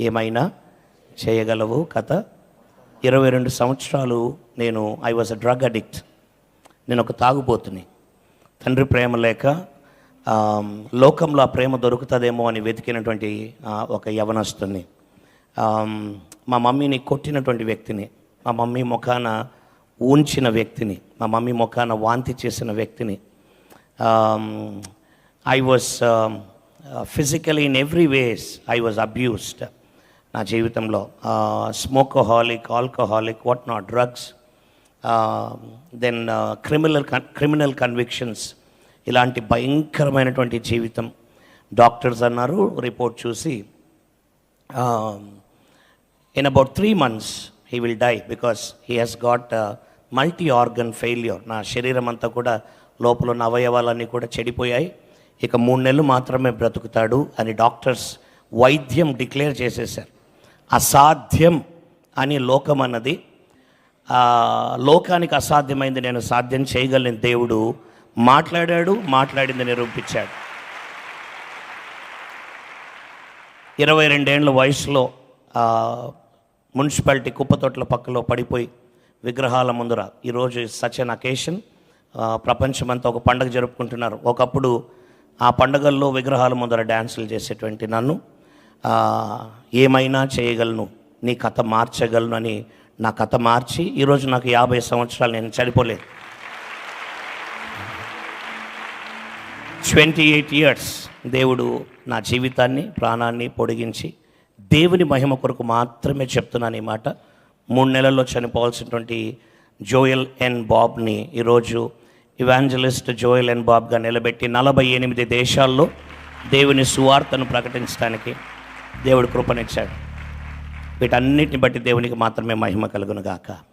ఏమైనా చేయగలవు? కథ. ఇరవై రెండు సంవత్సరాలు నేను I was a drug addict నేను ఒక తాగుబోతుని. తండ్రి ప్రేమ లేక లోకంలో ఆ ప్రేమ దొరుకుతుందేమో అని వెతికినటువంటి ఒక యవనస్తుని. మా మమ్మీని కొట్టినటువంటి వ్యక్తిని. మా మమ్మీ ముఖాన ఊంచిన వ్యక్తిని. మా మమ్మీ ముఖాన వాంతి చేసిన వ్యక్తిని. I was physically in every ways I was abused నా జీవితంలో smokoholic alcoholic what not drugs then criminal criminal convictions ఇలాంటి భయంకరమైనటువంటి జీవితం. డాక్టర్స్ అన్నారు రిపోర్ట్ చూసి in about three months he will die because he has got multi organ failure నా శరీరం అంతా కూడా లోపల ఉన్న అవయవాలన్నీ కూడా చెడిపోయాయి. ఇక మూడు నెలలు మాత్రమే బ్రతుకుతాడు అని డాక్టర్స్ వైద్యం డిక్లేర్ చేసేసారు అసాధ్యం అని లోకం అన్నది. లోకానికి అసాధ్యమైంది నేను సాధ్యం చేయగలిగిన దేవుడు మాట్లాడాడు మాట్లాడింది నిరూపించాడు. ఇరవై రెండేళ్ళ వయసులో మున్సిపాలిటీ కుప్పతోటల పక్కలో పడిపోయి విగ్రహాల ముందర ఈరోజు సచ్ అన్ అకేషన్ ప్రపంచమంతా ఒక పండగ జరుపుకుంటున్నారు. ఒకప్పుడు ఆ పండగల్లో విగ్రహాల ముందర డ్యాన్సులు చేసేటువంటి నన్ను. ఏమైనా చేయగలను నీ కథ మార్చగలను అని నా కథ మార్చి ఈరోజు నాకు యాభై సంవత్సరాలు నేను చనిపోలేదు. ట్వంటీ ఎయిట్ ఇయర్స్ దేవుడు నా జీవితాన్ని ప్రాణాన్ని పొడిగించి దేవుని మహిమ కొరకు మాత్రమే చెప్తున్నాను ఈ మాట. మూడు నెలల్లో చనిపోవాల్సినటువంటి జోయల్ ఎన్ బాబ్ని ఈరోజు ఇవాంజలిస్ట్ జోయల్ ఎన్ బాబ్గా నిలబెట్టి నలభై ఎనిమిది దేశాల్లో దేవుని సువార్తను ప్రకటించడానికి దేవుడు కృపనిచ్చాడు. వీటన్నిటిని బట్టి దేవునికి మాత్రమే మహిమ కలుగును గాక